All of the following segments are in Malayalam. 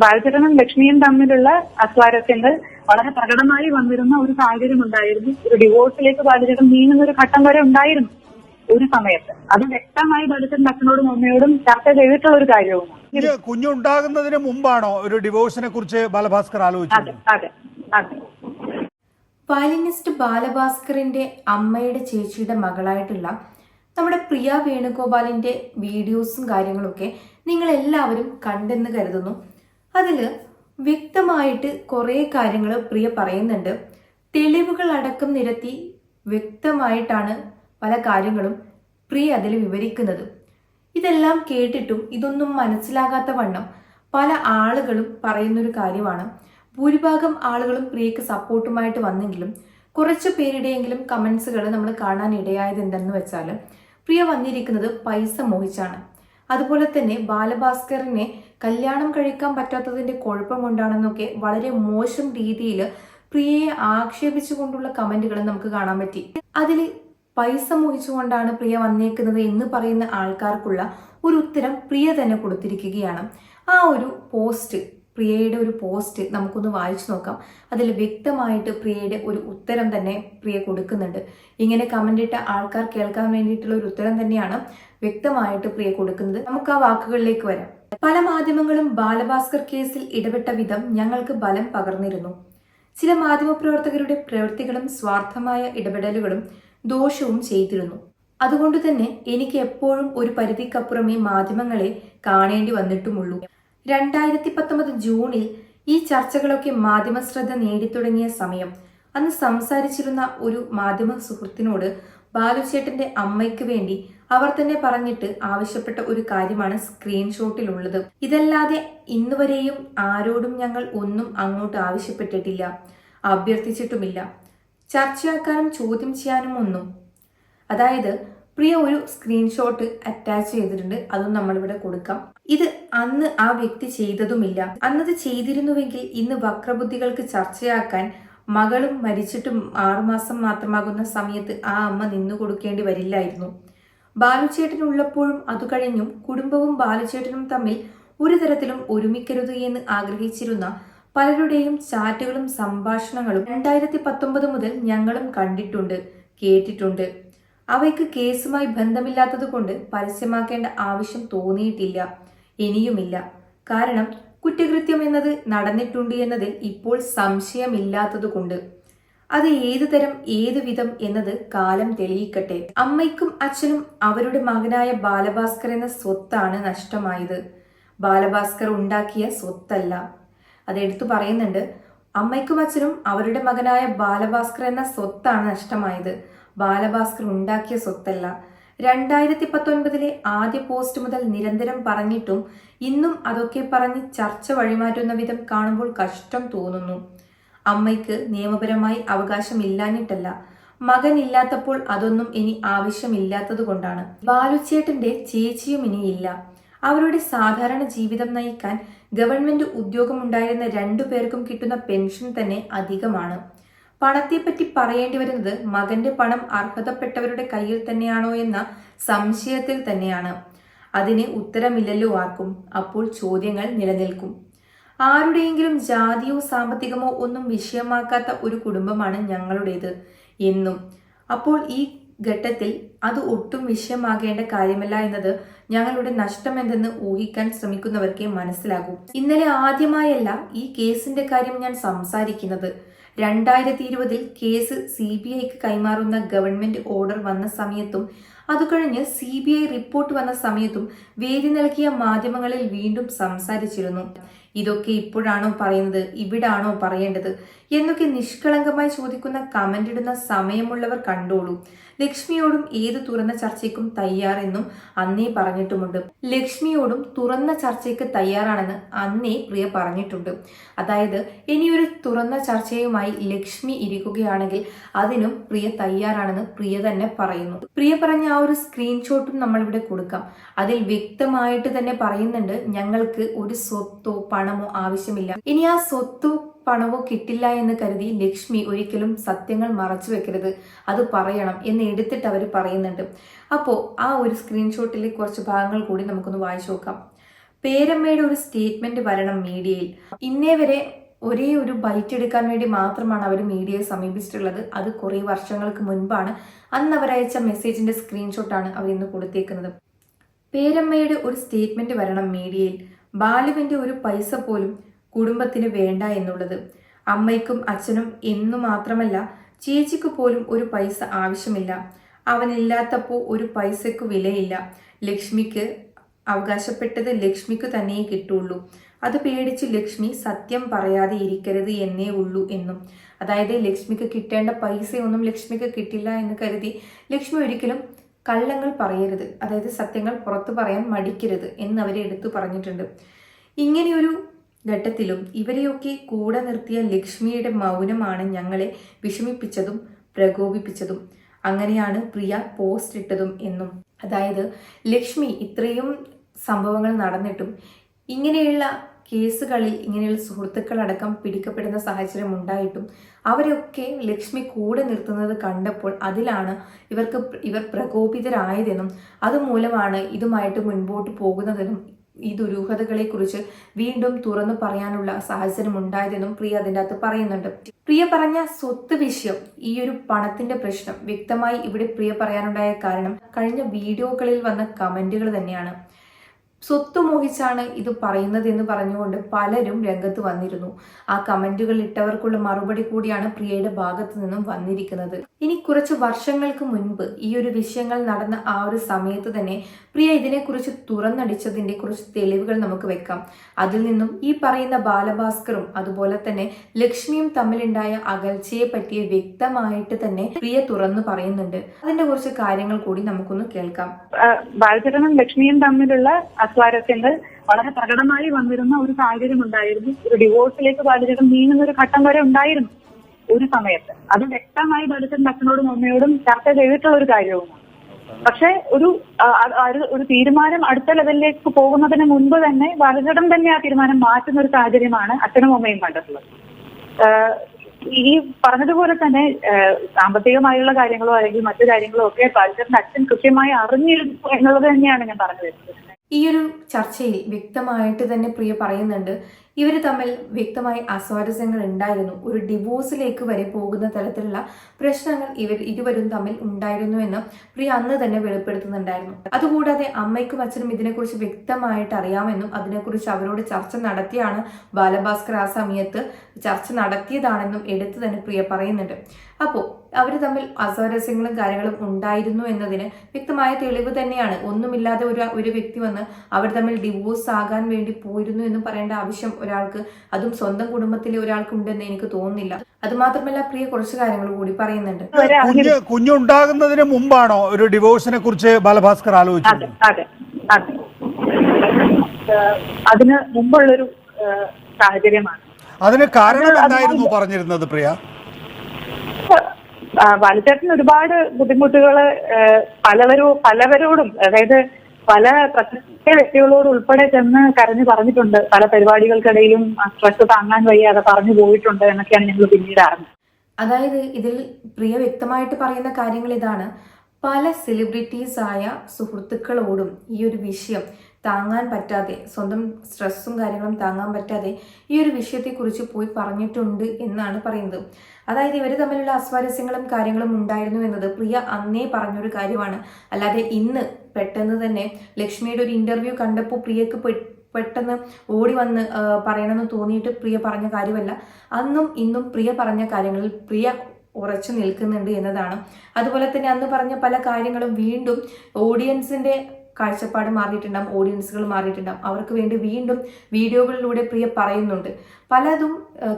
ബാലചരനും ലക്ഷ്മിയും തമ്മിലുള്ള അസ്വാരസ്യങ്ങൾ വളരെ പ്രകടമായി വന്നിരുന്ന ഒരു സാഹചര്യം ഉണ്ടായിരുന്നു ഒരു ഡിവോഴ്സിലേക്ക് ബാലചരൻ നീങ്ങുന്ന ഒരു ഘട്ടം വരെ ഉണ്ടായിരുന്നു ഒരു സമയത്ത്. അത് വ്യക്തമായി ബാലചരൻ അച്ഛനോടും അമ്മയോടും ചർച്ച ചെയ്തിട്ടുള്ള ഒരു കാര്യവുമാണ്. കുഞ്ഞ് കുഞ്ഞുണ്ടാകുന്നതിന് മുമ്പാണോ ഒരു ഡിവോഴ്സിനെ കുറിച്ച് ബാലഭാസ്കർ ആലോചിച്ചത്? അതെ അതെ അതെ. വയലിനിസ്റ്റ് ബാലഭാസ്കറിന്റെ അമ്മയുടെ ചേച്ചിയുടെ മകളായിട്ടുള്ള നമ്മുടെ പ്രിയ വേണുഗോപാലിന്റെ വീഡിയോസും കാര്യങ്ങളൊക്കെ നിങ്ങൾ എല്ലാവരും കണ്ടെന്ന് കരുതുന്നു. അതിൽ വ്യക്തമായിട്ട് കുറേ കാര്യങ്ങൾ പ്രിയ പറയുന്നുണ്ട്. തെളിവുകൾ അടക്കം നിരത്തി വ്യക്തമായിട്ടാണ് പല കാര്യങ്ങളും പ്രിയ അതിൽ വിവരിക്കുന്നത്. ഇതെല്ലാം കേട്ടിട്ടും ഇതൊന്നും മനസ്സിലാകാത്ത വണ്ണം പല ആളുകളും പറയുന്നൊരു കാര്യമാണ്. ഭൂരിഭാഗം ആളുകളും പ്രിയക്ക് സപ്പോർട്ടുമായിട്ട് വന്നെങ്കിലും കുറച്ച് പേരുടെയെങ്കിലും കമൻസുകൾ നമ്മൾ കാണാൻ ഇടയായത് എന്തെന്ന് വെച്ചാൽ പ്രിയ വന്നിരിക്കുന്നത് പൈസ മോഹിച്ചാണ്. അതുപോലെ തന്നെ ബാലഭാസ്കറിനെ കല്യാണം കഴിക്കാൻ പറ്റാത്തതിന്റെ കുഴപ്പമുണ്ടാണെന്നൊക്കെ വളരെ മോശം രീതിയിൽ പ്രിയയെ ആക്ഷേപിച്ചുകൊണ്ടുള്ള കമന്റുകൾ നമുക്ക് കാണാൻ പറ്റി. അതിൽ പൈസ മോഹിച്ചുകൊണ്ടാണ് പ്രിയ വന്നേക്കുന്നത് എന്ന് പറയുന്ന ആൾക്കാർക്കുള്ള ഒരു ഉത്തരം പ്രിയ തന്നെ കൊടുത്തിരിക്കുകയാണ്. ആ ഒരു പോസ്റ്റ് പ്രിയയുടെ ഒരു പോസ്റ്റ് നമുക്കൊന്ന് വായിച്ചു നോക്കാം. അതിൽ വ്യക്തമായിട്ട് പ്രിയയുടെ ഒരു ഉത്തരം തന്നെ പ്രിയ കൊടുക്കുന്നുണ്ട്. ഇങ്ങനെ കമന്റ് ഇട്ട ആൾക്കാർ കേൾക്കാൻ വേണ്ടിയിട്ടുള്ള ഒരു ഉത്തരം തന്നെയാണ് വ്യക്തമായിട്ട് പ്രിയ കൊടുക്കുന്നത്. നമുക്ക് ആ വാക്കുകളിലേക്ക് വരാം. പല മാധ്യമങ്ങളും ബാലഭാസ്കർ കേസിൽ ഇടപെട്ട വിധം ഞങ്ങൾക്ക് ബലം പകർന്നിരുന്നു. ചില മാധ്യമപ്രവർത്തകരുടെ പ്രവൃത്തികളും സ്വാർത്ഥമായ ഇടപെടലുകളും ദോഷവും ചെയ്തിരുന്നു. അതുകൊണ്ട് തന്നെ എനിക്ക് എപ്പോഴും ഒരു പരിധിക്കപ്പുറമേ മാധ്യമങ്ങളെ കാണേണ്ടി വന്നിട്ടുമുള്ളൂ. രണ്ടായിരത്തി പത്തൊമ്പത് ജൂണിൽ ഈ ചർച്ചകളൊക്കെ മാധ്യമ ശ്രദ്ധ നേടിത്തുടങ്ങിയ സമയം. അന്ന് സംസാരിച്ചിരുന്ന ഒരു മാധ്യമ സുഹൃത്തിനോട് ബാലുചേട്ടന്റെ അമ്മയ്ക്ക് വേണ്ടി അവർ തന്നെ പറഞ്ഞിട്ട് ആവശ്യപ്പെട്ട ഒരു കാര്യമാണ് സ്ക്രീൻഷോട്ടിലുള്ളത്. ഇതല്ലാതെ ഇന്നുവരെയും ആരോടും ഞങ്ങൾ ഒന്നും അങ്ങോട്ട് ആവശ്യപ്പെട്ടിട്ടില്ല. അഭ്യർത്ഥിച്ചിട്ടുമില്ല. ചർച്ചയാക്കാനും ചോദ്യം ചെയ്യാനും ഒന്നും. അതായത് പ്രിയ ഒരു സ്ക്രീൻഷോട്ട് അറ്റാച്ച് ചെയ്തിട്ടുണ്ട്. അതും നമ്മളിവിടെ കൊടുക്കാം. ഇത് അന്ന് ആ വ്യക്തി ചെയ്തതുമില്ല. അന്നത് ചെയ്തിരുന്നുവെങ്കിൽ ഇന്ന് വക്രബുദ്ധികൾക്ക് ചർച്ചയാക്കാൻ മകളും മരിച്ചിട്ടും ആറുമാസം മാത്രമാകുന്ന സമയത്ത് ആ അമ്മ നിന്നു കൊടുക്കേണ്ടി വരില്ലായിരുന്നു. ബാലുചേട്ടൻ ഉള്ളപ്പോഴും അത് കഴിഞ്ഞും കുടുംബവും ബാലുചേട്ടനും തമ്മിൽ ഒരു തരത്തിലും ഒരുമിക്കരുത് എന്ന് ആഗ്രഹിച്ചിരുന്ന പലരുടെയും ചാറ്റുകളും സംഭാഷണങ്ങളും രണ്ടായിരത്തി പത്തൊമ്പത് മുതൽ ഞങ്ങളും കണ്ടിട്ടുണ്ട് കേട്ടിട്ടുണ്ട്. അവയ്ക്ക് കേസുമായി ബന്ധമില്ലാത്തത് കൊണ്ട് പരസ്യമാക്കേണ്ട ആവശ്യം തോന്നിയിട്ടില്ല. ഇനിയുമില്ല. കാരണം കുറ്റകൃത്യം എന്നത് നടന്നിട്ടുണ്ട് എന്നതിൽ ഇപ്പോൾ സംശയമില്ലാത്തതുകൊണ്ട്. അത് ഏതു തരം ഏതു വിധം എന്നത് കാലം തെളിയിക്കട്ടെ. അമ്മയ്ക്കും അച്ഛനും അവരുടെ മകനായ ബാലഭാസ്കർ എന്ന സ്വത്താണ് നഷ്ടമായത്. ബാലഭാസ്കർ ഉണ്ടാക്കിയ സ്വത്തല്ല. അത് എടുത്തു പറയുന്നുണ്ട് അമ്മയ്ക്കും അച്ഛനും അവരുടെ മകനായ ബാലഭാസ്കർ എന്ന സ്വത്താണ് നഷ്ടമായത്. ബാലഭാസ്കർ ഉണ്ടാക്കിയ സ്വത്തല്ല. രണ്ടായിരത്തി പത്തൊൻപതിലെ ആദ്യ പോസ്റ്റ് മുതൽ നിരന്തരം പറഞ്ഞിട്ടും ഇന്നും അതൊക്കെ പറഞ്ഞ് ചർച്ച വഴിമാറ്റുന്ന വിധം കാണുമ്പോൾ കഷ്ടം തോന്നുന്നു. അമ്മയ്ക്ക് നിയമപരമായി അവകാശമില്ലാഞ്ഞിട്ടല്ല. മകൻ ഇല്ലാത്തപ്പോൾ അതൊന്നും ഇനി ആവശ്യമില്ലാത്തത് കൊണ്ടാണ്. ബാലുച്ചേട്ടന്റെ ചേച്ചിയും ഇനിയില്ല. അവരുടെ സാധാരണ ജീവിതം നയിക്കാൻ ഗവൺമെന്റ് ഉദ്യോഗമുണ്ടായിരുന്ന രണ്ടു പേർക്കും കിട്ടുന്ന പെൻഷൻ തന്നെ അധികമാണ്. പണത്തെപ്പറ്റി പറയേണ്ടി വരുന്നത് മകന്റെ പണം അർഹതപ്പെട്ടവരുടെ കയ്യിൽ തന്നെയാണോ എന്ന സംശയത്തിൽ തന്നെയാണ്. അതിന് ഉത്തരമില്ലല്ലോ ആർക്കും. അപ്പോൾ ചോദ്യങ്ങൾ നിലനിൽക്കും. ആരുടെയെങ്കിലും ജാതിയോ സാമ്പത്തികമോ ഒന്നും വിഷയമാക്കാത്ത ഒരു കുടുംബമാണ് ഞങ്ങളുടേത് എന്നും. അപ്പോൾ ഈ ഘട്ടത്തിൽ അത് ഒട്ടും വിഷയമാകേണ്ട കാര്യമല്ല എന്നത് ഞങ്ങളുടെ നഷ്ടമെന്തെന്ന് ഊഹിക്കാൻ ശ്രമിക്കുന്നവർക്കേ മനസ്സിലാകൂ. ഇന്നലെ ആദ്യമായല്ല ഈ കേസിന്റെ കാര്യം ഞാൻ സംസാരിക്കുന്നത്. രണ്ടായിരത്തി ഇരുപതിൽ കേസ് സി ബി ഐക്ക് കൈമാറുന്ന ഗവൺമെന്റ് ഓർഡർ വന്ന സമയത്തും അത് കഴിഞ്ഞ് സി ബി ഐ റിപ്പോർട്ട് വന്ന സമയത്തും വേദി നൽകിയ മാധ്യമങ്ങളിൽ വീണ്ടും സംസാരിച്ചിരുന്നു. ഇതൊക്കെ ഇപ്പോഴാണോ പറയുന്നത്? ഇവിടാണോ പറയേണ്ടത്? എന്നൊക്കെ നിഷ്കളങ്കമായി ചോദിക്കുന്ന കമന്റ് ഇടുന്ന സമയമുള്ളവർ കണ്ടോളൂ. ലക്ഷ്മിയോടും ഏത് തുറന്ന ചർച്ചയ്ക്കും തയ്യാറെന്നും അന്നേ പറഞ്ഞിട്ടുമുണ്ട്. ലക്ഷ്മിയോടും തുറന്ന ചർച്ചയ്ക്ക് തയ്യാറാണെന്ന് അന്നേ പ്രിയ പറഞ്ഞിട്ടുണ്ട്. അതായത് ഇനിയൊരു തുറന്ന ചർച്ചയുമായി ലക്ഷ്മി ഇരിക്കുകയാണെങ്കിൽ അതിനും പ്രിയ തയ്യാറാണെന്ന് പ്രിയ തന്നെ പറയുന്നു. പ്രിയ പറഞ്ഞ ആ ഒരു സ്ക്രീൻഷോട്ടും നമ്മളിവിടെ കൊടുക്കാം. അതിൽ വ്യക്തമായിട്ട് തന്നെ പറയുന്നുണ്ട് ഞങ്ങൾക്ക് ഒരു സ്വത്തോ പണമോ ആവശ്യമില്ല. ഇനി ആ സ്വത്തോ പണമോ കിട്ടില്ല എന്ന് കരുതി ലക്ഷ്മി ഒരിക്കലും സത്യങ്ങൾ മറച്ചു വെക്കരുത്. അത് പറയണം എന്ന് എടുത്തിട്ട് അവർ പറയുന്നുണ്ട്. അപ്പോൾ ആ ഒരു സ്ക്രീൻഷോട്ടിലെ കുറച്ച് ഭാഗങ്ങൾ കൂടി നമുക്കൊന്ന് വായിച്ചു നോക്കാം. പേരമ്മയുടെ ഒരു സ്റ്റേറ്റ്മെന്റ് വരണം മീഡിയയിൽ. ഇന്നേ വരെ ഒരേ ഒരു ബൈറ്റ് എടുക്കാൻ വേണ്ടി മാത്രമാണ് അവർ മീഡിയയെ സമീപിച്ചിട്ടുള്ളത്. അത് കുറേ വർഷങ്ങൾക്ക് മുൻപാണ്. അന്ന് അവരയച്ച മെസ്സേജിന്റെ സ്ക്രീൻഷോട്ടാണ് അവർ ഇന്ന് കൊടുത്തേക്കുന്നത്. പേരമ്മയുടെ ഒരു സ്റ്റേറ്റ്മെന്റ് വരണം മീഡിയയിൽ. ബാലുവിന്റെ ഒരു പൈസ പോലും കുടുംബത്തിന് വേണ്ട എന്നുള്ളത്. അമ്മയ്ക്കും അച്ഛനും എന്നു മാത്രമല്ല ചേച്ചിക്ക് പോലും ഒരു പൈസ ആവശ്യമില്ല. അവനില്ലാത്തപ്പോൾ ഒരു പൈസയ്ക്ക് വിലയില്ല. ലക്ഷ്മിക്ക് അവകാശപ്പെട്ടത് ലക്ഷ്മിക്ക് തന്നെ കിട്ടുള്ളൂ. അത് പേടിച്ച് ലക്ഷ്മി സത്യം പറയാതെ ഇരിക്കരുത് എന്നേ ഉള്ളൂ എന്നും. അതായത് ലക്ഷ്മിക്ക് കിട്ടേണ്ട പൈസയൊന്നും ലക്ഷ്മിക്ക് കിട്ടില്ല എന്ന് കരുതി ലക്ഷ്മി ഒരിക്കലും കള്ളങ്ങൾ പറയരുത്. അതായത് സത്യങ്ങൾ പുറത്തു പറയാൻ മടിക്കരുത് എന്ന് അവരെ എടുത്തു പറഞ്ഞിട്ടുണ്ട്. ഇങ്ങനെയൊരു ഘട്ടത്തിലും ഇവരെയൊക്കെ കൂടെ നിർത്തിയ ലക്ഷ്മിയുടെ മൗനമാണ് ഞങ്ങളെ വിഷമിപ്പിച്ചതും പ്രകോപിപ്പിച്ചതും. അങ്ങനെയാണ് പ്രിയ പോസ്റ്റ് ഇട്ടതും എന്നും. അതായത് ലക്ഷ്മി ഇത്രയും സംഭവങ്ങൾ നടന്നിട്ടും ഇങ്ങനെയുള്ള കേസുകളിൽ ഇങ്ങനെയുള്ള സുഹൃത്തുക്കളടക്കം പിടിക്കപ്പെടുന്ന സാഹചര്യം ഉണ്ടായിട്ടും അവരൊക്കെ ലക്ഷ്മി കൂടെ നിർത്തുന്നത് കണ്ടപ്പോൾ അതിലാണ് ഇവർക്ക് ഇവർ പ്രകോപിതരായതെന്നും അതുമൂലമാണ് ഇതുമായിട്ട് മുൻപോട്ട് പോകുന്നതെന്നും ഈ ദുരൂഹതകളെക്കുറിച്ച് വീണ്ടും തുറന്നു പറയാനുള്ള സാഹചര്യം ഉണ്ടായതെന്നും പ്രിയ അതിന്റെ അകത്ത് പറയുന്നുണ്ട്. പ്രിയ പറഞ്ഞ സ്വത്ത് വിഷയം ഈ ഒരു പണത്തിന്റെ പ്രശ്നം വ്യക്തമായി ഇവിടെ പ്രിയ പറയാനുണ്ടായ കാരണം കഴിഞ്ഞ വീഡിയോകളിൽ വന്ന കമന്റുകൾ തന്നെയാണ്. സ്വത്ത് മോഹിച്ചാണ് ഇത് പറയുന്നത് എന്ന് പറഞ്ഞുകൊണ്ട് പലരും രംഗത്ത് വന്നിരുന്നു. ആ കമന്റുകൾ ഇട്ടവർക്കുള്ള മറുപടി കൂടിയാണ് പ്രിയയുടെ ഭാഗത്തു നിന്നും വന്നിരിക്കുന്നത്. ഇനി കുറച്ച് വർഷങ്ങൾക്ക് മുൻപ് ഈ ഒരു വിഷയങ്ങൾ നടന്ന ആ ഒരു സമയത്ത് തന്നെ പ്രിയ ഇതിനെക്കുറിച്ച് തുറന്നടിച്ചതിന്റെ കുറച്ച് തെളിവുകൾ നമുക്ക് വെക്കാം. അതിൽ നിന്നും ഈ പറയുന്ന ബാലഭാസ്കറും അതുപോലെ തന്നെ ലക്ഷ്മിയും തമ്മിലുണ്ടായ അകൽച്ചയെ പറ്റിയ വ്യക്തമായിട്ട് തന്നെ പ്രിയ തുറന്നു പറയുന്നുണ്ട്. അതിന്റെ കുറച്ച് കാര്യങ്ങൾ കൂടി നമുക്കൊന്ന് കേൾക്കാം. ബാലചരനും ലക്ഷ്മിയും തമ്മിലുള്ള അസ്വാരസ്യങ്ങൾ വളരെ പ്രകടമായി വന്നിരുന്ന ഒരു സാഹചര്യം ഉണ്ടായിരുന്നു. ഒരു ഡിവോഴ്സിലേക്ക് ബാലചരൻ നീങ്ങുന്ന ഒരു ഘട്ടം വരെ ഉണ്ടായിരുന്നു ഒരു സമയത്ത്. അത് വ്യക്തമായി ബാലചരൻ അച്ഛനോടും അമ്മയോടും ചർച്ച ചെയ്തിട്ടുള്ള ഒരു കാര്യവുമാണ്. പക്ഷെ ഒരു ഒരു- തീരുമാനം അടുത്ത ലെവലിലേക്ക് പോകുന്നതിന് മുൻപ് തന്നെ ബാലചരൻ തന്നെ ആ തീരുമാനം മാറ്റുന്ന ഒരു സാഹചര്യമാണ് അച്ഛനും അമ്മയും കണ്ടിട്ടുള്ളത്. ഈ പറഞ്ഞതുപോലെ തന്നെ സാമ്പത്തികമായുള്ള കാര്യങ്ങളോ അല്ലെങ്കിൽ മറ്റു കാര്യങ്ങളോ ഒക്കെ ബാലചരന്റെ അച്ഛൻ കൃത്യമായി അറിഞ്ഞിരുന്നു എന്നുള്ളത് തന്നെയാണ് ഞാൻ പറഞ്ഞു വരുന്നത്. ഈ ഒരു ചർച്ചയിൽ വ്യക്തമായിട്ട് തന്നെ പ്രിയ പറയുന്നുണ്ട് ഇവർ തമ്മിൽ വ്യക്തമായി അസ്വാരസ്യങ്ങൾ ഉണ്ടായിരുന്നു. ഒരു ഡിവോഴ്സിലേക്ക് വരെ പോകുന്ന തരത്തിലുള്ള പ്രശ്നങ്ങൾ ഇവർ ഇരുവരും തമ്മിൽ ഉണ്ടായിരുന്നു എന്ന് പ്രിയ അന്ന് തന്നെ വെളിപ്പെടുത്തുന്നുണ്ടായിരുന്നു. അതുകൂടാതെ അമ്മയ്ക്കും അച്ഛനും ഇതിനെക്കുറിച്ച് വ്യക്തമായിട്ട് അറിയാമെന്നും അതിനെക്കുറിച്ച് അവരോട് ചർച്ച നടത്തിയാണ് ബാലഭാസ്കർ ആ സമയത്ത് ചർച്ച നടത്തിയതാണെന്നും എടുത്തു തന്നെ പ്രിയ പറയുന്നുണ്ട്. അപ്പോൾ അവർ തമ്മിൽ അസ്വാരസ്യങ്ങളും കാര്യങ്ങളും ഉണ്ടായിരുന്നു എന്നതിന് വ്യക്തമായ തെളിവ് തന്നെയാണ്. ഒന്നുമില്ലാതെ ഒരു ഒരു വ്യക്തി വന്ന് അവർ തമ്മിൽ ഡിവോഴ്സ് ആകാൻ വേണ്ടി പോയിരുന്നു എന്ന് പറയേണ്ട ആവശ്യം ഒരാൾക്ക് അതും സ്വന്തം കുടുംബത്തിലെ ഒരാൾക്ക് ഉണ്ടെന്ന് എനിക്ക് തോന്നുന്നില്ല. അത് മാത്രമല്ല പ്രിയ കുറച്ച് കാര്യങ്ങൾ കൂടി പറയുന്നുണ്ട്. കുഞ്ഞ് കുഞ്ഞുണ്ടാകുന്നതിന് മുമ്പാണോ ഒരു ഡിവോഴ്സിനെ കുറിച്ച് ബാലഭാസ്കർ ആലോചിച്ചത്? അതിന് മുമ്പുള്ളൊരു സാഹചര്യമാണ്. അതിന് കാരണം എന്തായിരുന്നു പറഞ്ഞിരുന്നത് പ്രിയ? ബാലചേട്ടൻ ഒരുപാട് ബുദ്ധിമുട്ടുകൾ പലവരോ പലവരോടും അതായത് പല പ്രശസ്ത വ്യക്തികളോട് ഉൾപ്പെടെ ചെന്ന് കരഞ്ഞു പറഞ്ഞിട്ടുണ്ട്. പല പരിപാടികൾക്കിടയിലും സ്ട്രെസ് താങ്ങാൻ വയ്യാതെ പറഞ്ഞു പോയിട്ടുണ്ട് എന്നൊക്കെയാണ് ഞങ്ങൾ പിന്നീട് അറിഞ്ഞത്. അതായത് ഇതിൽ പ്രിയ വ്യക്തമായിട്ട് പറയുന്ന കാര്യങ്ങൾ ഇതാണ്. പല സെലിബ്രിറ്റീസ് ആയ സുഹൃത്തുക്കളോടും ഈ ഒരു വിഷയം താങ്ങാൻ പറ്റാതെ സ്വന്തം സ്ട്രെസ്സും കാര്യങ്ങളും താങ്ങാൻ പറ്റാതെ ഈ ഒരു വിഷയത്തെക്കുറിച്ച് പോയി പറഞ്ഞിട്ടുണ്ട് എന്നാണ് പറയുന്നത്. അതായത് ഇവർ തമ്മിലുള്ള അസ്വാരസ്യങ്ങളും കാര്യങ്ങളും ഉണ്ടായിരുന്നു എന്നത് പ്രിയ അന്നേ പറഞ്ഞൊരു കാര്യമാണ്. അല്ലാതെ ഇന്ന് പെട്ടെന്ന് തന്നെ ലക്ഷ്മിയുടെ ഒരു ഇന്റർവ്യൂ കണ്ടപ്പോൾ പ്രിയക്ക് പെട്ടെന്ന് ഓടി വന്ന് പറയണമെന്ന് തോന്നിയിട്ട് പ്രിയ പറഞ്ഞ കാര്യമല്ല. അന്നും ഇന്നും പ്രിയ പറഞ്ഞ കാര്യങ്ങളിൽ പ്രിയ ഉറച്ചു നിൽക്കുന്നുണ്ട് എന്നതാണ്. അതുപോലെ തന്നെ അന്ന് പറഞ്ഞ പല കാര്യങ്ങളും വീണ്ടും ഓഡിയൻസിന്റെ കാഴ്ചപ്പാട് മാറിയിട്ടുണ്ടാവും ഓഡിയൻസുകൾ മാറിയിട്ടുണ്ടാവും. അവർക്ക് വേണ്ടി വീണ്ടും വീഡിയോകളിലൂടെ പ്രിയ പറയുന്നുണ്ട്. പലതും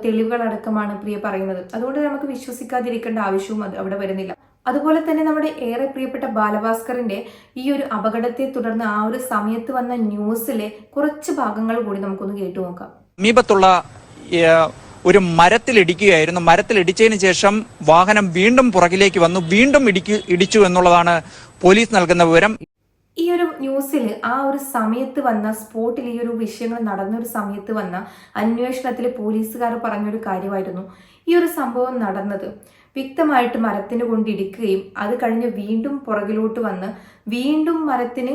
തെളിവുകളടക്കമാണ് പ്രിയ പറയുന്നത്. അതുകൊണ്ട് നമുക്ക് വിശ്വസിക്കാതിരിക്കേണ്ട ആവശ്യവും അവിടെ വരുന്നില്ല. അതുപോലെ തന്നെ നമ്മുടെ ഏറെ പ്രിയപ്പെട്ട ബാലഭാസ്കറിന്റെ ഈ ഒരു അപകടത്തെ തുടർന്ന് ആ ഒരു സമയത്ത് വന്ന ന്യൂസിലെ കുറച്ച് ഭാഗങ്ങൾ കൂടി നമുക്കൊന്ന് കേട്ടു നോക്കാം. സമീപത്തുള്ള മരത്തിൽ ഒരു മരത്തിലിടിക്കുകയായിരുന്നു മരത്തിലിടിച്ചതിന് ശേഷം വാഹനം വീണ്ടും പുറകിലേക്ക് വന്നു. വീണ്ടും ഇടിക്കു ഇടിച്ചു എന്നുള്ളതാണ് പോലീസ് നൽകുന്ന വിവരം. ഈ ഒരു ന്യൂസിൽ ആ ഒരു സമയത്ത് വന്ന സ്പോട്ടിൽ ഈ ഒരു വിഷയങ്ങൾ നടന്ന ഒരു സമയത്ത് വന്ന അന്വേഷണത്തിൽ പോലീസുകാർ പറഞ്ഞൊരു കാര്യമായിരുന്നു. ഈ ഒരു സംഭവം നടന്നത്. വ്യക്തമായിട്ട് മരത്തിന് കൊണ്ടിടിക്കുകയും അത് കഴിഞ്ഞ് വീണ്ടും പുറകിലോട്ട് വന്ന് വീണ്ടും മരത്തിന്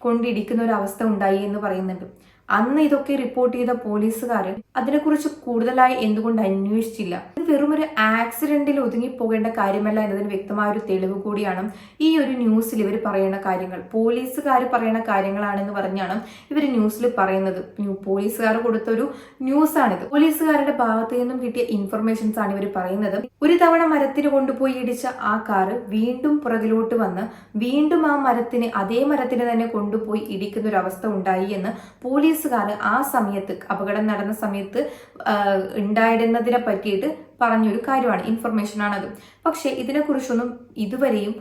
കൊണ്ടിടിക്കുന്ന ഒരു അവസ്ഥ ഉണ്ടായി എന്ന് പറയുന്നുണ്ട്. അന്ന് ഇതൊക്കെ റിപ്പോർട്ട് ചെയ്ത പോലീസുകാർ അതിനെക്കുറിച്ച് കൂടുതലായി എന്തുകൊണ്ട് അന്വേഷിച്ചില്ല? ഇത് വെറും ഒരു ആക്സിഡന്റിൽ ഒതുങ്ങി പോകേണ്ട കാര്യമല്ല എന്നതിന് വ്യക്തമായ ഒരു തെളിവ് കൂടിയാണ് ഈ ഒരു ന്യൂസിൽ ഇവർ പറയുന്ന കാര്യങ്ങൾ. പോലീസുകാർ പറയുന്ന കാര്യങ്ങളാണെന്ന് പറഞ്ഞാണ് ഇവർ ന്യൂസിൽ പറയുന്നത്. പോലീസുകാർ കൊടുത്ത ഒരു ന്യൂസാണിത് പോലീസുകാരുടെ ഭാഗത്തു നിന്നും കിട്ടിയ ഇൻഫർമേഷൻസ് ആണ് ഇവർ പറയുന്നത്. ഒരു തവണ മരത്തിന് കൊണ്ടുപോയി ഇടിച്ച ആ കാറ് വീണ്ടും പുറകിലോട്ട് വന്ന് വീണ്ടും ആ മരത്തിന് അതേ മരത്തിന് തന്നെ കൊണ്ടുപോയി ഇടിക്കുന്ന ഒരു അവസ്ഥ ഉണ്ടായി എന്ന് പോലീസുകാർ ആ സമയത്ത് അപകടം നടന്ന സമയത്ത് ഉണ്ടായിരുന്നതിനെ പറ്റിയിട്ട് പറഞ്ഞൊരു കാര്യമാണ് ഇൻഫർമേഷൻ ആണത് പക്ഷേ ഇതിനെക്കുറിച്ചൊന്നും ഇതുവരെയും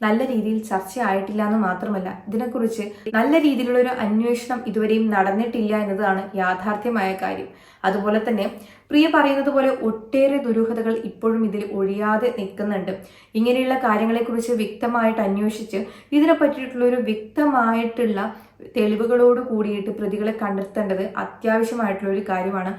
നല്ല രീതിയിൽ ചർച്ചയായിട്ടില്ല എന്ന് മാത്രമല്ല ഇതിനെക്കുറിച്ച് നല്ല രീതിയിലുള്ള ഒരു അന്വേഷണം ഇതുവരെയും നടന്നിട്ടില്ല എന്നതാണ് യാഥാർത്ഥ്യമായ കാര്യം. അതുപോലെ തന്നെ പ്രിയ പറയുന്നത് പോലെ ഒട്ടേറെ ദുരൂഹതകൾ ഇപ്പോഴും ഇതിൽ ഒഴിയാതെ നിൽക്കുന്നുണ്ട്. ഇങ്ങനെയുള്ള കാര്യങ്ങളെക്കുറിച്ച് വ്യക്തമായിട്ട് അന്വേഷിച്ച് ഇതിനെ പറ്റിയിട്ടുള്ള ഒരു വ്യക്തമായിട്ടുള്ള തെളിവുകളോട് കൂടിയിട്ട് പ്രതികളെ കണ്ടെത്തേണ്ടത് അത്യാവശ്യമായിട്ടുള്ള ഒരു കാര്യമാണ്.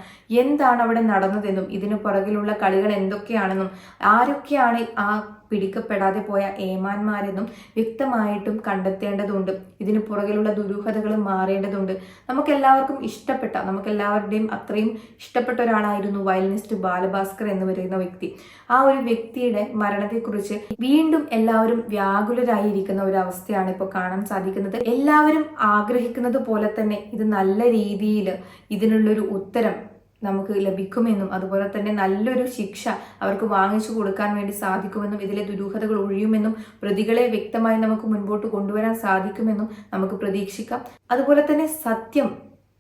എന്താണ് അവിടെ നടന്നതെന്നും ഇതിന് പുറകിലുള്ള കളികൾ എന്തൊക്കെയാണെന്നും ആരൊക്കെയാണ് ആ പിടിക്കപ്പെടാതെ പോയ ഏമാന്മാരെന്നും വ്യക്തമായിട്ടും കണ്ടെത്തേണ്ടതുണ്ട്. ഇതിന് പുറകിലുള്ള ദുരൂഹതകളും മാറേണ്ടതുണ്ട്. നമുക്കെല്ലാവർക്കും ഇഷ്ടപ്പെട്ട നമുക്കെല്ലാവരുടെയും അത്രയും ഇഷ്ടപ്പെട്ട ഒരാളായിരുന്നു വയലിനിസ്റ്റ് ബാലഭാസ്കർ എന്ന് പറയുന്ന വ്യക്തി. ആ ഒരു വ്യക്തിയുടെ മരണത്തെക്കുറിച്ച് വീണ്ടും എല്ലാവരും വ്യാകുലരായിരിക്കുന്ന ഒരു അവസ്ഥയാണ് ഇപ്പോൾ കാണാൻ സാധിക്കുന്നത്. എല്ലാവരും ആഗ്രഹിക്കുന്നത് പോലെ തന്നെ ഇത് നല്ല രീതിയിൽ ഇതിനുള്ളൊരു ഉത്തരം നമുക്ക് ലഭിക്കുമെന്നും അതുപോലെ തന്നെ നല്ലൊരു ശിക്ഷ അവർക്ക് വാങ്ങിച്ചു കൊടുക്കാൻ വേണ്ടി സാധിക്കുമെന്നും ഇതിലെ ദുരൂഹതകൾ ഒഴിയുമെന്നും പ്രതികളെ വ്യക്തമായി നമുക്ക് മുൻപോട്ട് കൊണ്ടുവരാൻ സാധിക്കുമെന്നും നമുക്ക് പ്രതീക്ഷിക്കാം. അതുപോലെ തന്നെ സത്യം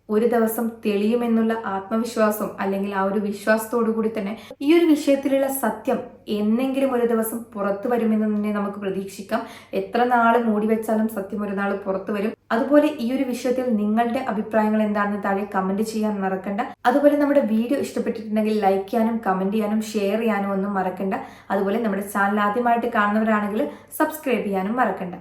ഒരു ദിവസം തെളിയുമെന്നുള്ള ആത്മവിശ്വാസം അല്ലെങ്കിൽ ആ ഒരു വിശ്വാസത്തോടു കൂടി തന്നെ ഈ ഒരു വിഷയത്തിലുള്ള സത്യം എന്നെങ്കിലും ഒരു ദിവസം പുറത്തു വരുമെന്ന് തന്നെ നമുക്ക് പ്രതീക്ഷിക്കാം. എത്ര നാൾ മൂടി വെച്ചാലും സത്യം ഒരു നാൾ പുറത്തു വരും. അതുപോലെ ഈ ഒരു വിഷയത്തിൽ നിങ്ങളുടെ അഭിപ്രായങ്ങൾ എന്താണെന്ന് താഴെ കമന്റ് ചെയ്യാൻ മറക്കണ്ട. അതുപോലെ നമ്മുടെ വീഡിയോ ഇഷ്ടപ്പെട്ടിട്ടുണ്ടെങ്കിൽ ലൈക്ക് ചെയ്യാനും കമന്റ് ചെയ്യാനും ഷെയർ ചെയ്യാനും ഒന്നും മറക്കണ്ട. അതുപോലെ നമ്മുടെ ചാനൽ ആദ്യമായിട്ട് കാണുന്നവരാണെങ്കിൽ സബ്സ്ക്രൈബ് ചെയ്യാനും മറക്കണ്ട.